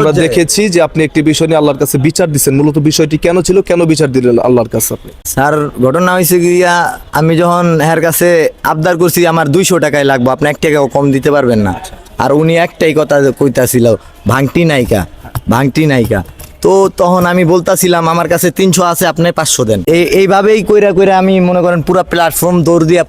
আমরা দেখেছি যে আপনি একটি বিষয় নিয়ে আল্লাহর কাছে বিচার দিচ্ছেন মূলত বিষয়টি কেন ছিল? কেন বিচার দিলেন আল্লাহর কাছে আপনি? স্যার ঘটনা হয়েছে গিয়া আমি যখন এর কাছে আবদার করছি আমার দুইশো টাকায় লাগবো আপনি এক টাকাও কম দিতে পারবেন না। আর উনি একটাই কথা কইতাছিল ভাঙটি নাইকা ভাঙটি নাইকা তো তখন আমি বলতাছিলাম আমার কাছে তিনশো আছে আপনি পাঁচশো দেন। এই এইভাবেই কইরা কইরা আমি মনে করেন পুরা প্ল্যাটফর্ম দৌড় দিয়া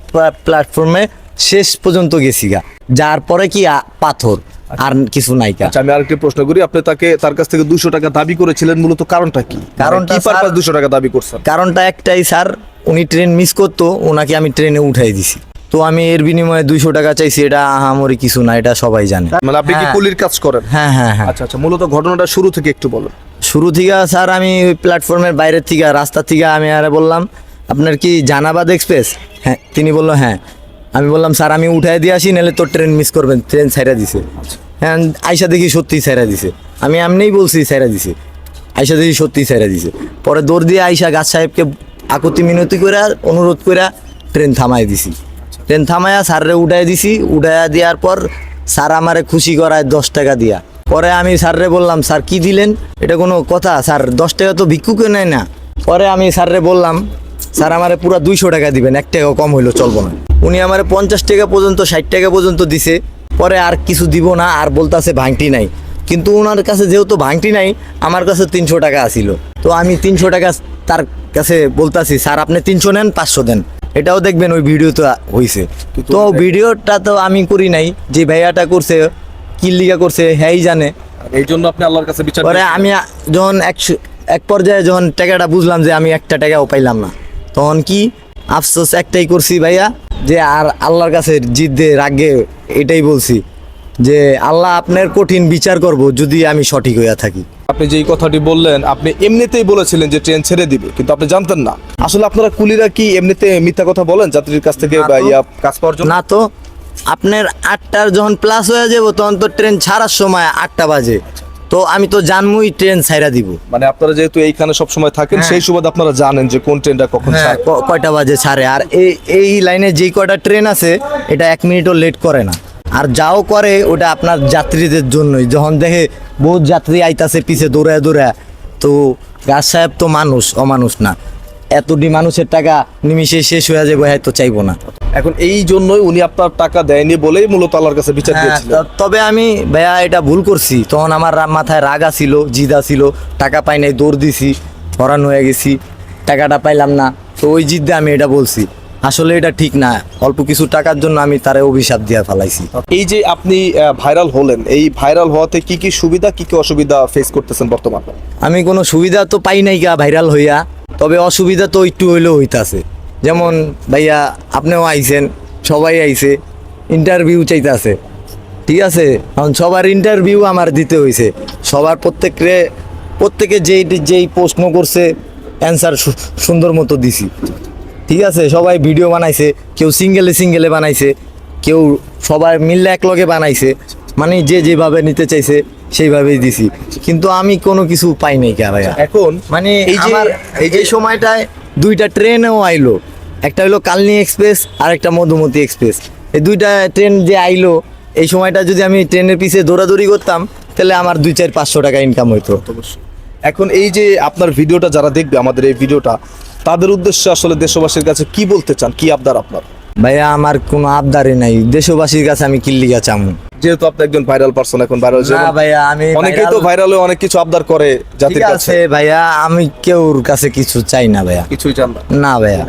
প্ল্যাটফর্মে শেষ পর্যন্ত গেছি গা। যার পরে কি পাথর। আর কিছু নাইকা আচ্ছা আমি আরেকটি প্রশ্ন করি। আপনি তাকে তার কাছ থেকে দুশো টাকা দাবি করেছিলেন মূলত কারণটা কি? কারণটা কি পারপাস দুশো টাকা দাবি করছেন? কারণটা একটাই স্যার উনি ট্রেন মিস করতো ওনাকে আমি ট্রেনে উঠাই দিছি। তো আমি এর বিনিময়ে দুইশো টাকা চাইছি এটা আহামরি কিছু না এটা সবাই জানে। মানে আপনি কি হ্যাঁ। কুলির কাজ করেন? হ্যাঁ হ্যাঁ হ্যাঁ। আচ্ছা আচ্ছা মূলত ঘটনাটা শুরু থেকে একটু বলুন। শুরু থেকে স্যার আমি ওই প্ল্যাটফর্মের বাইরের থেকে রাস্তা থেকে আমি আরে বললাম আপনার কি জানাবাদ এক্সপ্রেস হ্যাঁ তিনি বলল হ্যাঁ। আমি বললাম স্যার আমি উঠাই দিয়ে আসি নাহলে তোর ট্রেন মিস করবেন ট্রেন ছাইরা দিছে। আইসা দেখি সত্যি ছাইরা দিছে। আমি এমনিই বলছি ছাইরা দিছে। আইসা দেখি সত্যি ছাইরা দিছে। পরে দৌড় দিয়ে আইসা গাছ সাহেবকে আকুতি মিনতি করে, অনুরোধ করে ট্রেন থামাই দিছি। ট্রেন থামায়া স্যাররে উঠাই দিছি। উঠাইয়া দেওয়ার পর স্যার আমারে খুশি করায় দশ টাকা দিয়া। পরে আমি স্যাররে বললাম, স্যার, কি দিলেন? এটা কোনো কথা? স্যার, দশ টাকা তো ভিক্ষুকে নেয় না। পরে আমি স্যাররে বললাম, স্যার, আমারে পুরো দুইশো টাকা দিবেন। এক টাকা কম হইল, চলবো না। উনি আমারে পঞ্চাশ টাকা পর্যন্ত, ষাট টাকা পর্যন্ত দিছে। পরে আর কিছু দিব না আর বলতাছে ভাঙটি নাই। কিন্তু ওনার কাছে যেহেতু ভাঙটি নাই আমার কাছে তিনশো টাকা আসিল তো আমি তিনশো টাকা তার কাছে বলতাছি স্যার আপনি তিনশো নেন পাঁচশো দেন। এটাও দেখবেন ওই ভিডিও তো হয়েছে তো ভিডিওটা তো আমি করি নাই যে ভাইয়াটা করছে কি লিগা করছে হ্যাঁ জানে। এই জন্য আপনি আল্লাহর কাছে বিচার পরে আমি যখন একশো এক পর্যায়ে যখন টাকাটা বুঝলাম যে আমি একটা টাকাও পাইলাম না তখন কি আফসোস একটাই করছি ভাইয়া যে আর আল্লাহর কাছে জিদ্দে রাগে এটাই বলছি যে আল্লাহ আপনার কঠিন বিচার করব যদি আমি সঠিক হইয়া থাকি। আপনি যেই কথাটি বললেন আপনি এমনিতেই বলেছিলেন যে ট্রেন ছেড়ে দিবে কিন্তু আপনি জানতেন না। আসলে আপনারা কুলিরা কি এমনিতে মিথ্যা কথা বলেন যাত্রীর কাছ থেকে বা ইয়া কাজ পাওয়ার জন্য? না তো। আপনার আটটার যখন প্লাস হয়ে যাব তখন তো ট্রেন ছাড়ার সময় আটটা বাজে। তো আমি তো জানমুই ট্রেন ছাইরা দিব। মানে আপনারা যেহেতু এইখানে সব সময় থাকেন হ্যাঁ। সেই সুবাদ আপনারা জানেন যে কোন ট্রেনটা কখন হ্যাঁ কয়টা বাজে ছাড়ে। আর এই এই লাইনে যেই কয়টা ট্রেন আছে এটা এক মিনিটও লেট করে না। আর যাও করে ওটা আপনার যাত্রীদের জন্যই। যখন দেখে বহুত যাত্রী আইতাছে পিছে দৌড়ায় দৌড়ায় তো গাছ সাহেব তো মানুষ অমানুষ না। এতটি মানুষের টাকা নিমিশে শেষ হয়ে যাবে হয়তো চাইব না। এখন এই জন্যই উনি আপনার টাকা দেয়নি বলেই মূলত আল্লাহর কাছে বিচার হ্যাঁ, দিয়েছিলেন। তবে আমি ভাইয়া এটা ভুল করছি। তখন আমার মাথায় রাগা ছিল জিদা ছিল টাকা পাই নাই দৌড় দিছি হরান হয়ে গেছি টাকাটা পাইলাম না। তো ওই জিদ্দে আমি এটা বলছি। আসলে এটা ঠিক না। অল্প কিছু টাকার জন্য আমি তারে অভিশাপ দিয়ে ফেলাইছি। এই যে আপনি ভাইরাল হলেন এই ভাইরাল হওয়াতে কি কি সুবিধা কি কি অসুবিধা ফেস করতেছেন বর্তমানে? আমি কোনো সুবিধা তো পাই নাই গা ভাইরাল হইয়া। তবে অসুবিধা তো একটু হইলেও হইতাছে। যেমন ভাইয়া, আপনিও আইছেন, সবাই আইছে ইন্টারভিউ চাইতাছে। ঠিক আছে? এখন সবার ইন্টারভিউ আমার দিতে হয়েছে সবার প্রত্যেকরে, প্রত্যেকে যেই যেই প্রশ্ন করছে অ্যান্সার সুন্দর মতো দিছি। ঠিক আছে? সবাই ভিডিও বানাইছে, কেউ সিঙ্গেলে সিঙ্গেলে বানাইছে, কেউ সবাই মিললে এক লগে বানাইছে। মানে যে যেভাবে নিতে চাইছে সেইভাবেই দিছি। কিন্তু আমি কোনো কিছু পাই নাই কে ভাইয়া। এখন মানে এই যে এই যে সময়টায় দুইটা ট্রেনও আইলো। একটা হলো কালনি এক্সপ্রেস আর একটা মধুমতি এক্সপ্রেস। এই দুইটা ট্রেন যে আইলো এই সময়টা যদি আমি ট্রেনের পিছে দৌড়াদৌড়ি করতাম তাহলে আমার দুই চার পাঁচশো টাকা ইনকাম হইতো। এখন এই যে আপনার ভিডিওটা যারা দেখবে আমাদের এই ভিডিওটা তাদের উদ্দেশ্যে আসলে দেশবাসীর কাছে কি বলতে চান? কি আবদার আপনার? ভাইয়া আমার কোনো আবদারই নাই। দেশবাসীর কাছে আমি কিল্লিগা চামু। যেহেতু আপনি একজন ভাইরাল পারসন এখন ভাইরাল না ভাইয়া আমি অনেকেই তো ভাইরালে অনেক কিছু আবদার করে জাতির কাছে। ভাইয়া আমি কেউর কাছে কিছু চাই না ভাইয়া। কিছুই চান না ভাইয়া।